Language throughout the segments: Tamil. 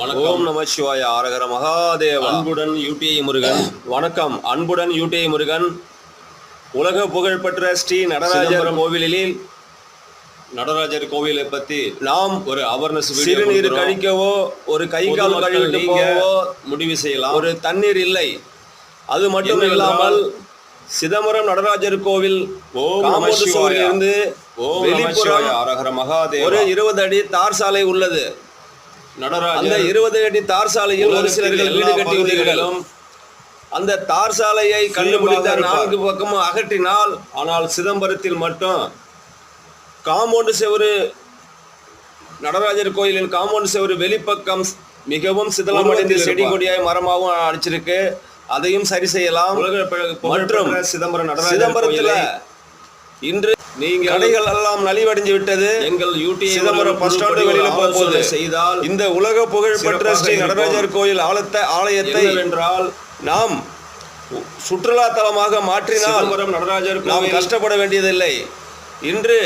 வணக்கம். ஓம் நம சிவாய ஆரகர மகாதேவா. அன்புடன் யூடிஐ முருகன். வணக்கம். அன்புடன் யூடிஐ முருகன். உலக புகழ்பெற்ற ஸ்ரீ நடராஜர். கோவிலில் நடராஜர் கோவிலை பத்தி நாம் ஒரு அவேர்னஸ் சிறுநீர் கழிக்கவோ ஒரு கை கால் கழுவிட்டு போகவோ முடிவு செய்யலாம். ஒரு தண்ணீர் இல்லை. அது மட்டும் இல்லாமல் சிதம்பரம் நடராஜர் கோவில் இருந்து வெளிப்புறம் ஒரு இருபது அடி தார் சாலை உள்ளது. அந்த நடராஜர் இருபது அடி தார் சாலையில் ஒரு சிலர்கள் வீடு கட்டியுள்ளீர்கள் அந்த தார் சாலையை கண்டுபிடித்த. நான்கு பக்கமும் அகற்றினால் ஆனால் சிதம்பரத்தில் மட்டும் காம்பவுண்டு செவரு நடராஜர் கோயிலின் காம்பவுண்டு செவரு வெளிப்பக்கம் மிகவும் சிதலமடைந்து செடி. கொடியாய் மரமாகவும் அடிச்சிருக்கு அதையும் சரி செய்யலாம் மற்றும் சிதம்பரம் நடராஜர் சிதம்பரத்தில் இன்று நீங்கள் கடைகள் எல்லாம் நலிவடைஞ்சு விட்டது எங்கள் யூடிஐ சிதம்பரம் பஸ் ஸ்டாண்டு வெளியில போகும்போது செய்தால் இந்த உலக புகழ்பெற்ற ஸ்ரீ. நடராஜர் கோயில் ஆலத்த ஆலயத்தை என்னவென்றால் நாம் சுற்றுலா தலமாக மாற்றினால் நடராஜர் நாம் கஷ்டப்பட வேண்டியதில்லை இன்று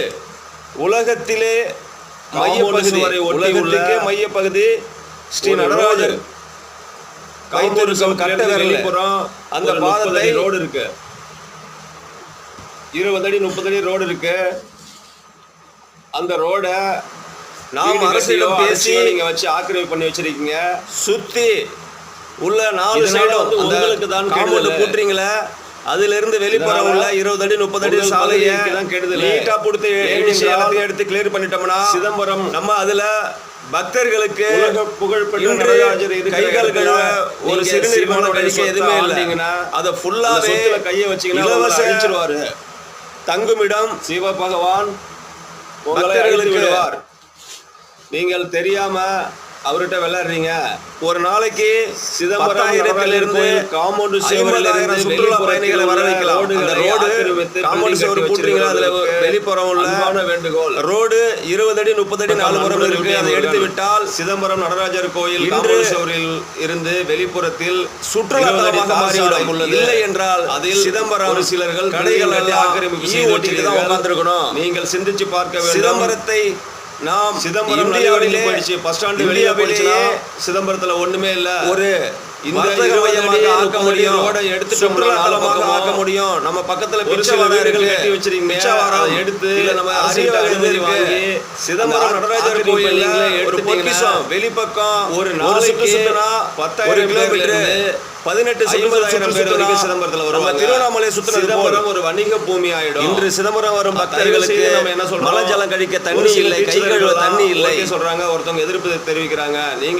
உலகத்திலே மையப்பகுதி ஒட்டி உலகத்துக்கே மையப்பகுதி ஸ்ரீ நடராஜர் ரோடு. வைத்திருக்கும் கட்ட அந்த பாதத்தை ரோடு இருக்கு இருபது அடி முப்பது அடி ரோடு இருக்கு. அந்த ரோட நாம் அரசிடம் பேசி நீங்க வச்சு ஆக்கிரமிப்பு பண்ணி வச்சிருக்கீங்க. சுத்தி உள்ள நாலு சைடும் வந்து உங்களுக்கு தான் காம்பவுண்ட். கூட்டுறீங்களே அதுல இருந்து வெளிப்புறம் இதனால உள்ள இருபது அடி முப்பது அடி சாலையை கெடுதல். நீட்டா கொடுத்து எல்லாத்தையும் எடுத்து கிளியர் பண்ணிட்டோம்னா சிதம்பரம் நம்ம அதுல பக்தர்களுக்கு இடத்துல கழுவ ஒரு சிறுநீர் எதுவுமே இல்லை. ஆண்டீங்கன்னா, அதை ஃபுல்லாவே கையை வச்சீங்கன்னா இலவச தங்குமிடம் சிவ பகவான் உங்களை பக்தர்களுக்கு நீங்கள் தெரியாம அவர்கிட்ட விளையாடுறீங்க? ஒரு நாளைக்கு கோயில் காம்பவுண்ட் சுவரில் ஐம்பதாயிரம் இருந்து சுற்றுலா பயணிகளை வர வைக்கலாம் ரோடு காம்பவுண்ட் சுவர் கட்டி கூட்டுறீங்களா அதுல வெளிப்புறம் வேண்டுகோள். ரோடு இருபது அடி முப்பது அடி நாலு முறம் இருக்கு. அதை எடுத்து விட்டால் சிதம்பரம் நடராஜர் கோயில் இன்று சுவரில் இருந்து வெளிப்புறத்தில் சுற்றுலா 20 அடி தலமாக மாறிவிடும் உள்ளது. இல்லை என்றால் அதில் சிதம்பரம் சிலர்கள் கடைகள் ஆக்கிரமிப்பு செய்து தான். உட்கார்ந்திருக்கணும். நீங்கள் சிந்திச்சு பார்க்க வேண்டும். சிதம்பரத்தை நாம் சிதம்பரம் இந்தியாவிலே போயிடுச்சு. பஸ் ஸ்டாண்டு வெளியே போயிடுச்சுன்னா சிதம்பரத்துல ஒண்ணுமே இல்ல. ஒரு இந்த ஆக்க முடியும். அடி ரோடை எடுத்துட்டோம்னா சுற்றுலா நாலு தலமாக பக்கமும் ஆக்க முடியும். நம்ம பக்கத்துல இருக்கு. கட்டி வச்சிருக்கீங்க. எடுத்து நம்ம அரிய அனுமதி இருக்கு. வாங்கி சிதம்பரம் நடராஜர் நீங்களே ஒரு வெளிப்பக்கம் ஒரு நாளைக்கு சுத்துனா பத்தாயிரம் கிலோமீட்டர் பதினெட்டு ஐம்பதாயிரம் பேர் வரைக்கும் சிதம்பரத்துல வருவாங்க. திருவண்ணாமலை சிதம்பரம் ஒரு வணிக பூமி ஆயிடும். இன்று சிதம்பரம் வரும் பக்தர்களுக்கு நம்ம என்ன சொல்றோம்? மலை ஜலம் கழிக்க தண்ணி இல்லை கை கழுவ தண்ணி இல்லை. சொல்றாங்க. ஒருத்தவங்க எதிர்ப்பு தெரிவிக்கிறாங்க. நீங்க